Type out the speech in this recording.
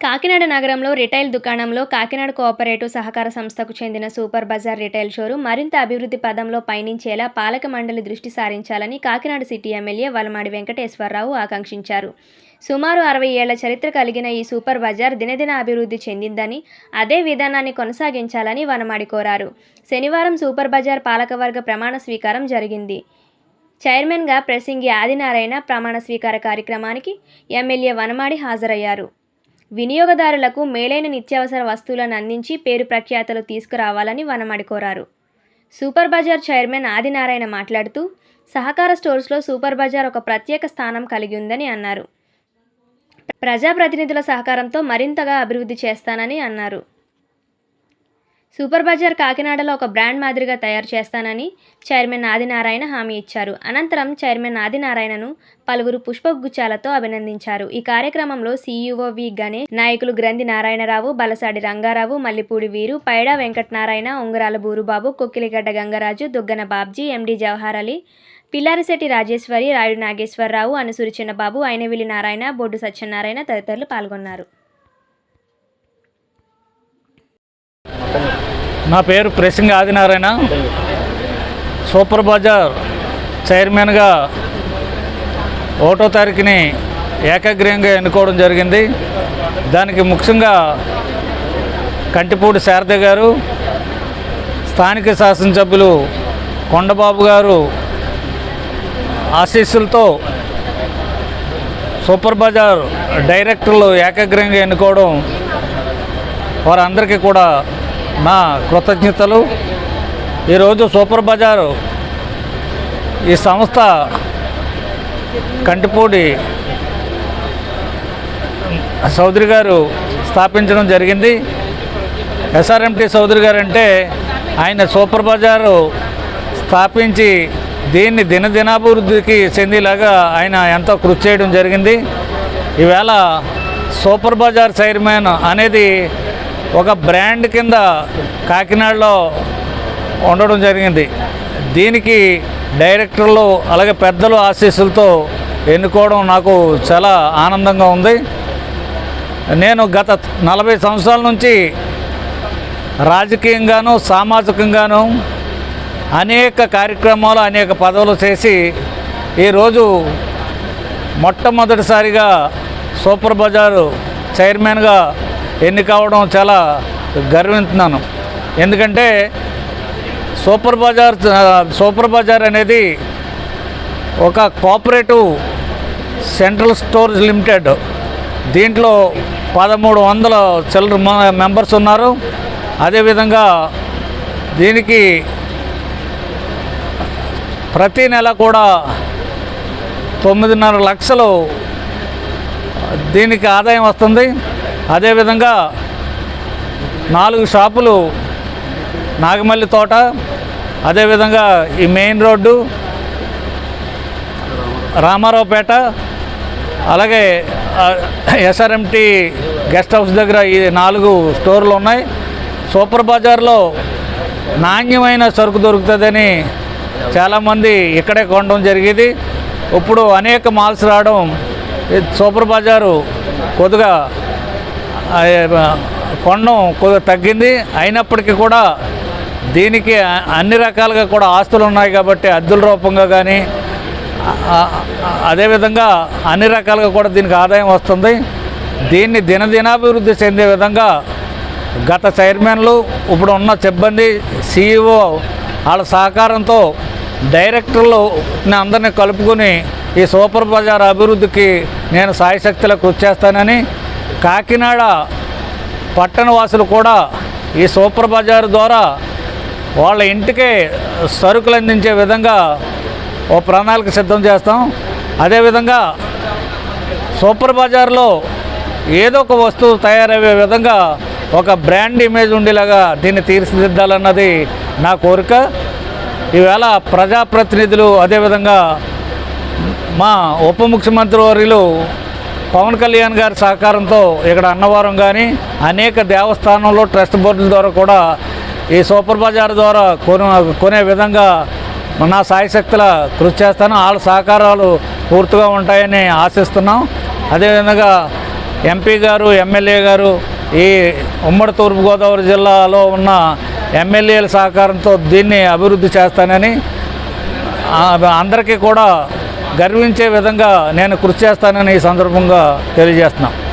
కాకినాడ నగరంలో రిటైల్ దుకాణంలో కాకినాడ కోఆపరేటివ్ సహకార సంస్థకు చెందిన సూపర్ బజార్ రిటైల్ షోరూం మరింత అభివృద్ధి పదంలో పయనించేలా పాలక మండలి దృష్టి సారించాలని కాకినాడ సిటీ ఎమ్మెల్యే వలమాడి వెంకటేశ్వరరావు ఆకాంక్షించారు. సుమారు అరవై ఏళ్ళ చరిత్ర కలిగిన ఈ సూపర్ బజార్ దినదిన అభివృద్ధి చెందిందని అదే విధానాన్ని కొనసాగించాలని వనమాడి కోరారు. శనివారం సూపర్ బజార్ పాలకవర్గ ప్రమాణ స్వీకారం జరిగింది. చైర్మన్గా ప్రసింగి ఆదినారాయణ ప్రమాణ స్వీకార కార్యక్రమానికి ఎమ్మెల్యే వనమాడి హాజరయ్యారు. వినియోగదారులకు మేలైన నిత్యావసర వస్తువులను అందించి పేరు ప్రఖ్యాతలు తీసుకురావాలని వనమడి కోరారు. సూపర్ బజార్ చైర్మన్ ఆదినారాయణ మాట్లాడుతూ సహకార స్టోర్స్లో సూపర్ బజార్ ఒక ప్రత్యేక స్థానం కలిగి ఉందని అన్నారు. ప్రజాప్రతినిధుల సహకారంతో మరింతగా అభివృద్ధి చేస్తానని అన్నారు. సూపర్ బజార్ కాకినాడలో ఒక బ్రాండ్ మాదిరిగా తయారు చేస్తానని చైర్మన్ ఆదినారాయణ హామీ ఇచ్చారు. అనంతరం చైర్మన్ ఆదినారాయణను పలువురు పుష్పగుచ్చాలతో అభినందించారు. ఈ కార్యక్రమంలో సీఈఓ వి గణేష్ నాయకులు గ్రంథి నారాయణరావు బలసాడి రంగారావు మల్లిపూడి వీరు పైడా వెంకటనారాయణ ఉంగరాల బూరుబాబు కొక్కిలిగడ్డ గంగరాజు దుగ్గన బాబ్జీ ఎండి జవహర్ అలీ పిల్లారిశెట్టి రాజేశ్వరి రాయుడు నాగేశ్వరరావు అనుసూరి చిన్నబాబు అయినవిలి నారాయణ బొడ్డు సత్యనారాయణ తదితరులు పాల్గొన్నారు. నా పేరు ప్రెసింగ్ ఆదినారాయణ. సూపర్ బజార్ చైర్మన్గా ఒకటో తారీఖుని ఏకగ్రీయంగా ఎన్నుకోవడం జరిగింది. దానికి ముఖ్యంగా కంటిపూడి శారద గారు స్థానిక శాసనసభ్యులు కొండబాబు గారు ఆశీస్సులతో సూపర్ బజార్ డైరెక్టర్లు ఏకగ్రీయంగా ఎన్నుకోవడం వారందరికీ కూడా నా కృతజ్ఞతలు. ఈరోజు సూపర్ బజారు ఈ సంస్థ కంటిపూడి చౌదరి గారు స్థాపించడం జరిగింది. ఎస్ఆర్ఎంటి చౌదరి గారు అంటే ఆయన సూపర్ బజారు స్థాపించి దీన్ని దినదినాభివృద్ధికి చెందేలాగా ఆయన ఎంతో కృషి చేయడం జరిగింది. ఈవేళ సూపర్ బజార్ చైర్మన్ అనేది ఒక బ్రాండ్ కింద కాకినాడలో ఉండడం జరిగింది. దీనికి డైరెక్టర్లు అలాగే పెద్దలు ఆశీస్సులతో ఎన్నుకోవడం నాకు చాలా ఆనందంగా ఉంది. నేను గత నలభై సంవత్సరాల నుంచి రాజకీయంగాను సామాజికంగాను అనేక కార్యక్రమాలు అనేక పదవులు చేసి ఈరోజు మొట్టమొదటిసారిగా సూపర్ బజారు చైర్మన్గా ఎన్నికవడం చాలా గర్విస్తున్నాను ఎందుకంటే సూపర్ బజార్ సూపర్ బజార్ అనేది ఒక కోఆపరేటివ్ సెంట్రల్ స్టోర్స్ లిమిటెడ్. దీంట్లో పదమూడు వందల చిల్లర మ- మెంబర్స్ ఉన్నారు. అదేవిధంగా దీనికి ప్రతి నెల కూడా తొమ్మిదిన్నర లక్షలు దీనికి ఆదాయం వస్తుంది. అదేవిధంగా నాలుగు షాపులు నాగమల్లి తోట అదేవిధంగా ఈ మెయిన్ రోడ్డు రామారావుపేట అలాగే ఎస్ఆర్ఎంటి గెస్ట్ హౌస్ దగ్గర ఈ నాలుగు స్టోర్లు ఉన్నాయి. సూపర్ బజార్లో నాణ్యమైన సరుకు దొరుకుతుందని చాలామంది ఇక్కడే కొనడం జరిగేది. ఇప్పుడు అనేక మాల్స్ రావడం ఈ సూపర్ బజారు కొద్దిగా కొండం కొద్దిగా తగ్గింది. అయినప్పటికీ కూడా దీనికి అన్ని రకాలుగా కూడా ఆస్తులు ఉన్నాయి కాబట్టి అద్దెల రూపంగా కానీ అదేవిధంగా అన్ని రకాలుగా కూడా దీనికి ఆదాయం వస్తుంది. దీన్ని దినదినాభివృద్ధి చెందే విధంగా గత చైర్మన్లు ఇప్పుడు ఉన్న సిబ్బంది సీఈఓ వాళ్ళ సహకారంతో డైరెక్టర్లు అందరినీ కలుపుకొని ఈ సూపర్ బజార్ అభివృద్ధికి నేను సాయశక్తిలో కృషి చేస్తానని కాకినాడ పట్టణవాసులు కూడా ఈ సూపర్ బజార్ ద్వారా వాళ్ళ ఇంటికే సరుకులు అందించే విధంగా ఓ ప్రణాళిక సిద్ధం చేస్తాం. అదేవిధంగా సూపర్ బజార్లో ఏదో ఒక వస్తువు తయారయ్యే విధంగా ఒక బ్రాండ్ ఇమేజ్ ఉండేలాగా దీన్ని తీర్చిదిద్దాలన్నది నా కోరిక. ఈవేళ ప్రజాప్రతినిధులు అదేవిధంగా మా ఉప ముఖ్యమంత్రి వర్యులు పవన్ కళ్యాణ్ గారి సహకారంతో ఇక్కడ అన్నవరం కానీ అనేక దేవస్థానంలో ట్రస్ట్ బోర్డుల ద్వారా కూడా ఈ సూపర్ బజార్ ద్వారా కొను కొనే విధంగా నా సాయశక్తుల కృషి చేస్తాను. వాళ్ళ సహకారాలు పూర్తిగా ఉంటాయని ఆశిస్తున్నాం. అదేవిధంగా ఎంపీ గారు ఎమ్మెల్యే గారు ఈ ఉమ్మడి తూర్పుగోదావరి జిల్లాలో ఉన్న ఎమ్మెల్యేల సహకారంతో దీన్ని అభివృద్ధి చేస్తానని అందరికీ కూడా గర్వించే విధంగా నేను కృషి చేస్తానని ఈ సందర్భంగా తెలియజేస్తున్నాను